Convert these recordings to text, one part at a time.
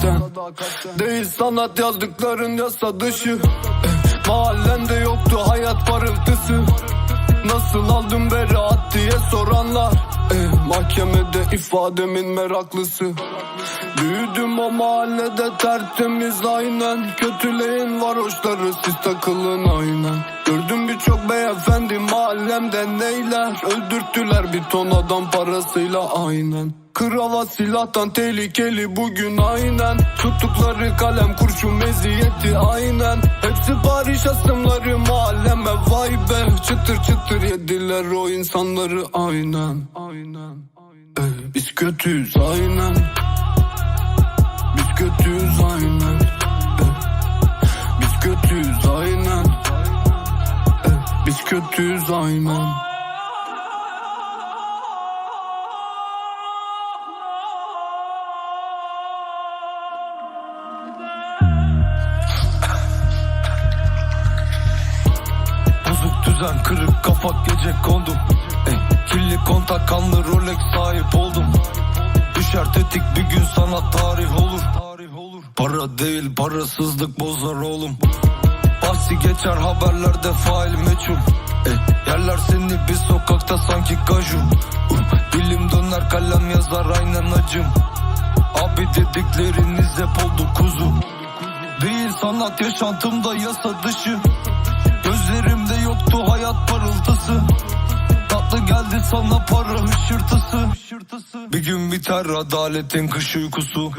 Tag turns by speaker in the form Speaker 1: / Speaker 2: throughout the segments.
Speaker 1: sadakatten Değil sanat yazdıkların yasa dışı. Eh, Mahallende yoktu hayat parıltısı. Nasıl aldım beraat diye soranlar. Eh, Mahkemede ifademin meraklısı. Büyüdüm o mahallede tertemiz aynen. Kötüleyin varoşları siz takılın aynen. Gördüm birçok beyefendi mahallemde neyler? Öldürttüler bir ton adam parasıyla aynen. Krala silahtan tehlikeli bugün aynen. Tuttukları kalem kurşun meziyeti aynen. Hepsi Paris asımları mahalleme vay be. Çıtır çıtır yediler o insanları aynen Aynen. Biz kötüyüz aynen. Biz kötüyüz aynen kötüyüz aynen
Speaker 2: Bozuk düzen kırık kafa gece kondum. Ey, Kirli kontak kanlı Rolex sahip oldum. Düşer tetik bir gün sana tarih olur. Para değil parasızlık bozar oğlum. Bahsi geçer haberlerde fail meçhul Ey, Yerler seni bir sokakta sanki kaju Uh, Dilim döner kalem yazar aynen acım. Abi dedikleriniz hep oldu kuzu Değil sanat yaşantımda yasa dışı. Gözlerimde yoktu hayat parıltısı. Tatlı geldi sana para hışırtısı. Bir gün biter adaletin kış uykusu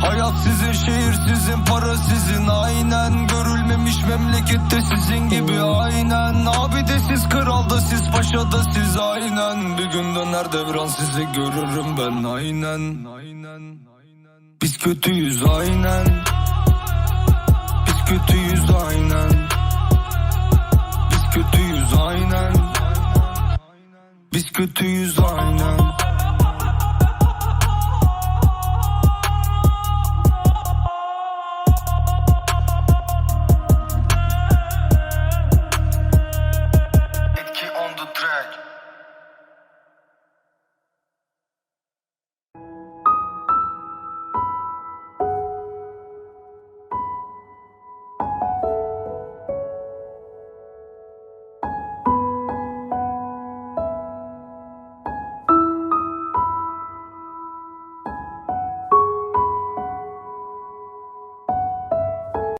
Speaker 2: Hayat sizin şehir sizin para sizin. Aynen Görülmemiş memlekette sizin gibi. Aynen Abi de siz kralda siz paşada siz. Aynen Bir gün döner devran sizi görürüm ben. Aynen. Biz kötüyüz aynen. Biz kötüyüz aynen. Biz kötüyüz aynen. Biz kötüyüz aynen